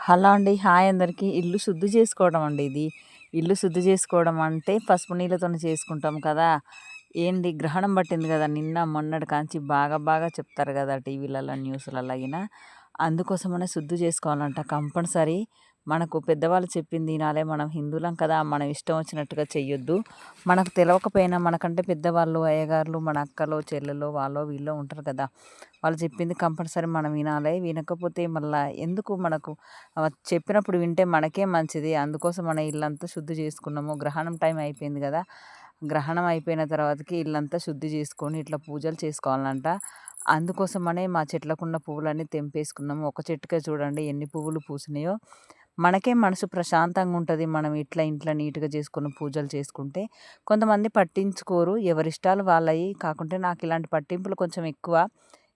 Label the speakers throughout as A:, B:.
A: Hello అండి hi అందరికీ. ఇల్లు శుద్ధి చేసుకోవడం అండి ఇది. ఇల్లు శుద్ధి చేసుకోవడం అంటే పసుపు నీళ్ళతో చేసుకుంటాం కదా. ఏంటి గ్రహణం పట్టింది కదా నిన్న మొన్నటి కాంచి బాగా బాగా చెప్తారు కదా టీవీలలో న్యూస్లలో అయినా. అందుకోసమనే శుద్ధి చేసుకోవాలంట కంపల్సరీ. మనకు పెద్దవాళ్ళు చెప్పింది తినాలి మనం హిందువులం కదా మనం ఇష్టం వచ్చినట్టుగా చెయ్యొద్దు. మనకు తెలియకపోయినా మనకంటే పెద్దవాళ్ళు అయ్యగారులు మన అక్కలో చెల్లెలో వాళ్ళో వీళ్ళో ఉంటారు కదా. వాళ్ళు చెప్పింది కంపల్సరీ మనం వినాలి. వినకపోతే మళ్ళీ ఎందుకు మనకు చెప్పినప్పుడు వింటే మనకే మంచిది. అందుకోసం మన ఇల్లంతా శుద్ధి చేసుకున్నాము. గ్రహణం టైం అయిపోయింది కదా. గ్రహణం అయిపోయిన తర్వాతకి ఇల్లంతా శుద్ధి చేసుకొని ఇట్లా పూజలు చేసుకోవాలంట. అందుకోసమనే మా చెట్లకున్న పువ్వులన్నీ తెంపేసుకున్నాము. ఒక చెట్టుకే చూడండి ఎన్ని పువ్వులు పూసినాయో. మనకే మనసు ప్రశాంతంగా ఉంటుంది మనం ఇట్లా ఇంట్లో నీట్గా చేసుకుని పూజలు చేసుకుంటే కొంతమంది పట్టించుకోరు. ఎవరిష్టాలు వాళ్ళవి కాకుంటే నాకు ఇలాంటి పట్టింపులు కొంచెం ఎక్కువ.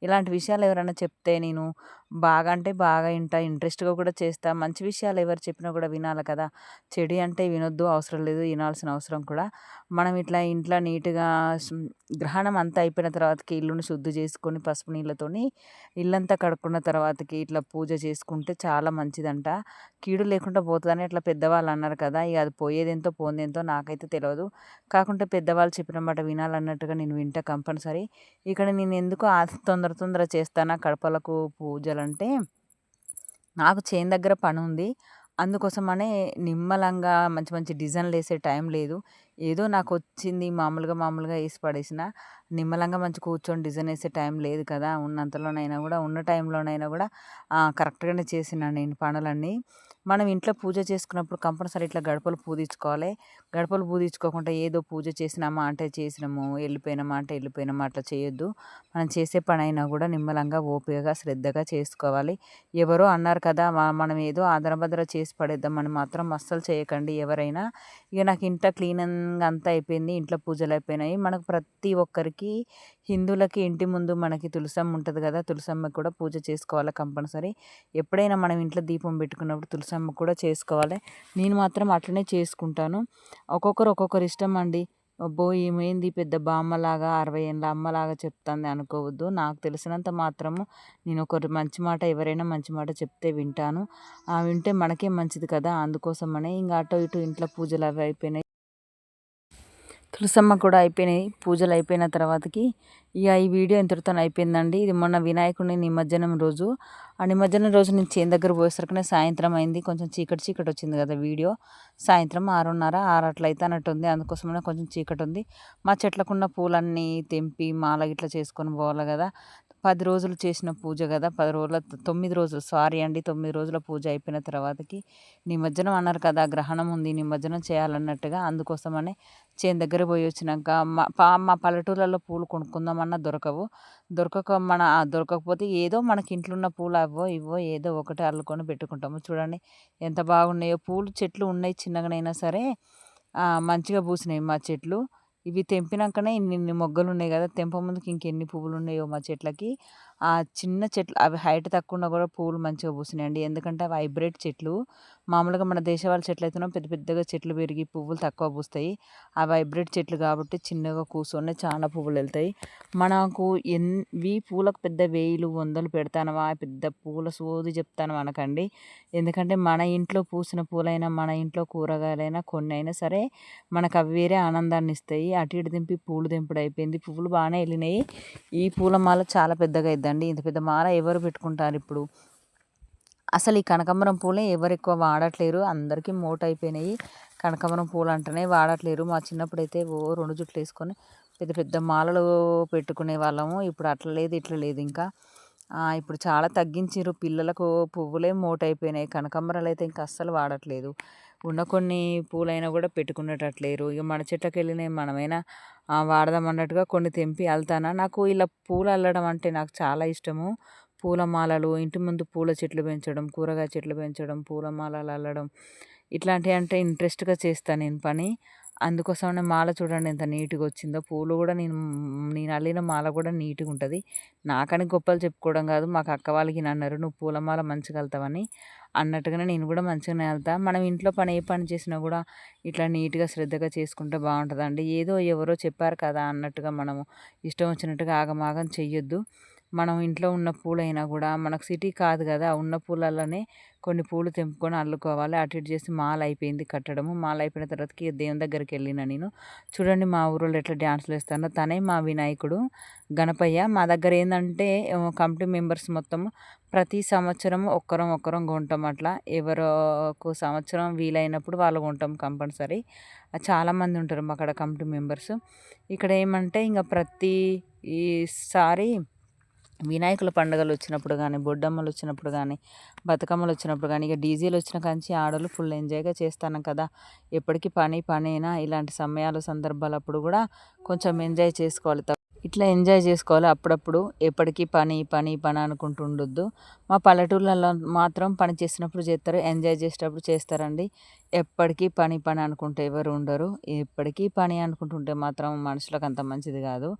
A: ఇలాంటి విషయాలు ఎవరైనా చెప్తే నేను బాగా అంటే బాగా వింటా ఇంట్రెస్ట్గా కూడా చేస్తా. మంచి విషయాలు ఎవరు చెప్పినా కూడా వినాలి కదా. చెడు అంటే వినొద్దు అవసరం లేదు వినాల్సిన అవసరం కూడా. మనం ఇట్లా ఇంట్లో నీట్గా గ్రహణం అంతా అయిపోయిన తర్వాతకి ఇల్లుని శుద్ధి చేసుకొని పసుపు నీళ్ళతోని ఇల్లంతా కడుక్కున్న తర్వాతకి ఇట్లా పూజ చేసుకుంటే చాలా మంచిదంట. కీడు లేకుండా పోతుందని ఇట్లా పెద్దవాళ్ళు అన్నారు కదా ఇక అది పోయేదేంతో పోందేంతో నాకైతే తెలియదు కాకుంటే పెద్దవాళ్ళు చెప్పిన మాట వినాలన్నట్టుగా నేను వింటా కంపల్సరీ. ఇక్కడ నేను ఎందుకు తొందర తొందర చేస్తానా కడపలకు పూజ అంటే నాకు చేను దగ్గర పని ఉంది అందుకోసమనే నిమ్మలంగా మంచి మంచి డిజైన్లు వేసే టైం లేదు. ఏదో నాకు వచ్చింది మామూలుగా మామూలుగా వేసి పడేసిన నిమ్మలంగా మంచి కూర్చొని డిజైన్ వేసే టైం లేదు కదా. ఉన్నంతలోనైనా కూడా ఉన్న టైంలోనైనా కూడా కరెక్ట్గానే చేసిన నేను పనులన్నీ. మనం ఇంట్లో పూజ చేసుకున్నప్పుడు కంపల్సరీ ఇట్లా గడపలు పూజించుకోవాలి. గడపలు పూజించుకోకుండా ఏదో పూజ చేసినామా అంటే చేసినాము వెళ్ళిపోయినామా అంటే వెళ్ళిపోయినామా అట్లా చేయొద్దు. మనం చేసే పని అయినా కూడా నిమ్మలంగా ఓపికగా శ్రద్ధగా చేసుకోవాలి. ఎవరో అన్నారు కదా మనం ఏదో ఆదరభద్ర చేసి పడేద్దామని మాత్రం అస్సలు చేయకండి ఎవరైనా. ఇక నాకు ఇంట్లో క్లీనింగ్ అంతా అయిపోయింది ఇంట్లో పూజలు అయిపోయినాయి. మనకు ప్రతి ఒక్కరికి హిందువులకి ఇంటి ముందు మనకి తులసమ్మ ఉంటుంది కదా తులసమ్మకి కూడా పూజ చేసుకోవాలి కంపల్సరీ. ఎప్పుడైనా మనం ఇంట్లో దీపం పెట్టుకున్నప్పుడు తులసమ్మ కూడా చేసుకోవాలి. నేను మాత్రం అట్లనే చేసుకుంటాను. ఒక్కొక్కరు ఒక్కొక్కరు ఇష్టం అండి అబ్బో! ఏమైంది? పెద్ద బామ్మలాగా అరవై ఏళ్ళ అమ్మలాగా చెప్తుంది అనుకోవద్దు. నాకు తెలిసినంత మాత్రము నేను ఒకరు మంచి మాట ఎవరైనా మంచి మాట చెప్తే వింటాను. ఆ వింటే మనకే మంచిది కదా! అందుకోసమనే ఇంకా అటు ఇటు ఇంట్లో పూజలు అవి అయిపోయినాయి. తులసమ్మ కూడా అయిపోయినాయి పూజలు అయిపోయిన తర్వాతకి. ఇక ఈ వీడియో ఇంతటితో అయిపోయిందండి. ఇది మొన్న వినాయకుడిని నిమజ్జనం రోజు. ఆ నిమజ్జనం రోజు నేను చేను దగ్గర పోయేసరికనే సాయంత్రం అయింది. కొంచెం చీకటి చీకటి వచ్చింది కదా వీడియో. సాయంత్రం ఆరున్నర ఆరు అట్లా అయితే అన్నట్టు ఉంది. అందుకోసమే కొంచెం చీకటి ఉంది. మా చెట్లకున్న పూలన్నీ తెంపి మాల ఇట్లా చేసుకొని పోవాలి కదా. పది రోజులు చేసిన పూజ కదా పది రోజుల తొమ్మిది రోజులు సారీ అండి తొమ్మిది రోజుల పూజ అయిపోయిన తర్వాతకి నిమజ్జనం అన్నారు కదా గ్రహణం ఉంది నిమజ్జనం చేయాలన్నట్టుగా అందుకోసమనే చేను దగ్గర పోయి వచ్చినాక మా మా పల్లెటూళ్ళలో పూలు కొనుక్కుందామన్నా దొరకవు. దొరకక మన దొరకకపోతే ఏదో మనకి ఇంట్లో ఉన్న పూలు అవో ఇవో ఏదో ఒకటి అల్లుకొని పెట్టుకుంటాము. చూడండి ఎంత బాగున్నాయో. పూలు చెట్లు ఉన్నాయి చిన్నగానైనా సరే మంచిగా పూసినాయి మా చెట్లు. ఇవి తెంపినాకనే ఇన్ని మొగ్గలు ఉన్నాయి కదా! తెంప ముందుకి ఇంకెన్ని పువ్వులు ఉన్నాయో మా చెట్లకి. ఆ చిన్న చెట్లు అవి హైట్ తక్కువ ఉన్నా కూడా పువ్వులు మంచిగా పూసినాయండి. ఎందుకంటే అవి హైబ్రిడ్ చెట్లు. మామూలుగా మన దేశవాళ చెట్లు అయితేనో పెద్ద పెద్దగా చెట్లు పెరిగి పువ్వులు తక్కువ పూస్తాయి. అవి హైబ్రిడ్ చెట్లు కాబట్టి చిన్నగా కూర్చొని చాలా పువ్వులు వెళ్తాయి మనకు ఎన్ని పూలకు పెద్ద వేలు వందలు పెడతానవా? పెద్ద పూల సోది చెప్తాను అనకండి. ఎందుకంటే మన ఇంట్లో పూసిన పూలైనా మన ఇంట్లో కూరగాయలైనా కొన్ని అయినా సరే మనకు అవి వేరే ఆనందాన్ని ఇస్తాయి అటు ఇటు దింపి పూలు దింపుడు అయిపోయింది పువ్వులు బాగానే వెళ్ళినాయి ఈ పూల మాల చాలా పెద్దగా అయిద్దండి. ఇంత పెద్ద మాల ఎవరు పెట్టుకుంటారు ఇప్పుడు అసలు ఈ కనకాంబరం పూలే ఎవరు ఎక్కువ వాడట్లేరు. అందరికీ మోట అయిపోయినాయి కనకాంబరం పూలు అంటేనే వాడట్లేరు. మా చిన్నప్పుడు అయితే ఓ రెండు జుట్లు వేసుకొని పెద్ద పెద్ద మాలలు పెట్టుకునే వాళ్ళము. ఇప్పుడు అట్లా లేదు ఇట్లా లేదు ఇంకా. ఇప్పుడు చాలా తగ్గించారు పిల్లలకు పువ్వులే మోట అయిపోయినాయి కనకాంబరాలు అయితే ఇంకా అస్సలు వాడట్లేదు. ఉన్న కొన్ని పూలైనా కూడా పెట్టుకునేటట్లేరు. ఇక మన చెట్లకి వెళ్ళినవి మనమైనా వాడదాం అన్నట్టుగా కొన్ని తెంపి వెళ్తానా నాకు ఇలా పూలు అల్లడం అంటే నాకు చాలా ఇష్టము. పూలమాలలు ఇంటి ముందు పూల చెట్లు పెంచడం కూరగాయ చెట్లు పెంచడం పూలమాలలు అల్లడం ఇట్లాంటివి అంటే ఇంట్రెస్ట్గా చేస్తాను నేను పని. అందుకోసమనే మాల చూడండి ఎంత నీట్గా వచ్చిందో. పూలు కూడా నేను నేను అల్లిన మాల కూడా నీట్గా ఉంటుంది. నాకని గొప్పలు చెప్పుకోవడం కాదు. మాకు అక్క వాళ్ళకి అన్నారు నువ్వు పూలమాల మంచిగా వెళ్తావని అన్నట్టుగానే నేను కూడా మంచిగానే వెళ్తా మనం ఇంట్లో పని ఏ పని చేసినా కూడా ఇట్లా నీట్గా శ్రద్ధగా చేసుకుంటే బాగుంటుందండి. ఏదో ఎవరో చెప్పారు కదా అన్నట్టుగా మనము. ఇష్టం వచ్చినట్టుగా ఆగమాగం చెయ్యొద్దు. మనం ఇంట్లో ఉన్న పూలైనా కూడా మనకు సిటీ కాదు కదా ఉన్న పూలలోనే కొన్ని పూలు తెంపుకొని అల్లుకోవాలి. అటు ఇటు చేసి మాల అయిపోయింది కట్టడము. మాల అయిపోయిన తర్వాతకి దేవుని దగ్గరికి వెళ్ళిన నేను. చూడండి మా ఊరోళ్ళు ఎట్లా డ్యాన్స్లు వేస్తానో తనే మా వినాయకుడు. గణపయ్య మా దగ్గర ఏంటంటే కమిటీ మెంబర్స్ మొత్తం ప్రతి సంవత్సరం ఒక్కరం ఒక్కరం కొంటాం అట్లా. ఎవరికి సంవత్సరం వీలైనప్పుడు వాళ్ళు కొంటాం కంపల్సరీ. చాలామంది ఉంటారు మా అక్కడ కమిటీ మెంబర్స్. ఇక్కడ ఏమంటే ఇంకా ప్రతి ఈసారి వినాయకుల పండుగలు వచ్చినప్పుడు కానీ బొడ్డమ్మలు వచ్చినప్పుడు కానీ బతుకమ్మలు వచ్చినప్పుడు కానీ ఇక డీజేలు వచ్చిన కాంచి ఆడలు ఫుల్ ఎంజాయ్గా చేస్తాను కదా. ఎప్పటికీ పని పనైనా? ఇలాంటి సమయాలు సందర్భాలు అప్పుడు కూడా కొంచెం ఎంజాయ్ చేసుకోవాలి ఇట్లా ఎంజాయ్ చేసుకోవాలి. అప్పుడప్పుడు ఎప్పటికీ పని పని పని అనుకుంటూ ఉండొద్దు. మా పల్లెటూళ్ళలో మాత్రం పని చేసినప్పుడు చేస్తారు ఎంజాయ్ చేసేటప్పుడు చేస్తారండి. ఎప్పటికీ పని పని అనుకుంటే ఎవరు ఉండరు. ఎప్పటికీ పని అనుకుంటుంటే మాత్రం మనుషులకు అంత మంచిది కాదు.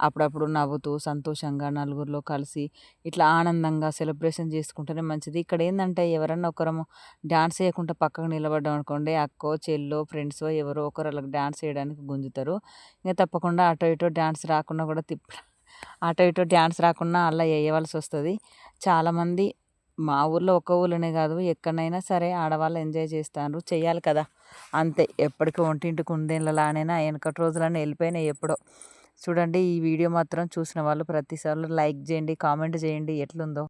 A: అప్పుడప్పుడు నవ్వుతూ సంతోషంగా నలుగురిలో కలిసి ఇట్లా ఆనందంగా సెలబ్రేషన్ చేసుకుంటేనే మంచిది. ఇక్కడ ఏంటంటే ఎవరన్నా ఒకరము డాన్స్ చేయకుండా పక్కకు నిలబడ్డం అనుకోండి అక్కో చెల్లో ఫ్రెండ్స్ ఎవరో ఒకరు వాళ్ళకి డాన్స్ చేయడానికి గుంజుతారు. ఇంకా తప్పకుండా అటో ఇటో డాన్స్ రాకుండా కూడా తిప్ప అటు ఇటు డ్యాన్స్ రాకుండా అలా వేయవలసి వస్తుంది. చాలామంది మా ఊర్లో ఒక్క ఊళ్ళోనే కాదు ఎక్కడైనా సరే ఆడవాళ్ళు ఎంజాయ్ చేస్తారు. చేయాలి కదా. అంతే. ఎప్పటికీ ఒంటింటికి ఉందేళ్ళలానైనా వెనకటి రోజులన్నీ వెళ్ళిపోయినాయి ఎప్పుడో. చూడండి ఈ వీడియో మాత్రం చూసిన వాళ్ళు ప్రతిసారి లైక్ చేయండి కామెంట్ చేయండి. ఎట్లుందో.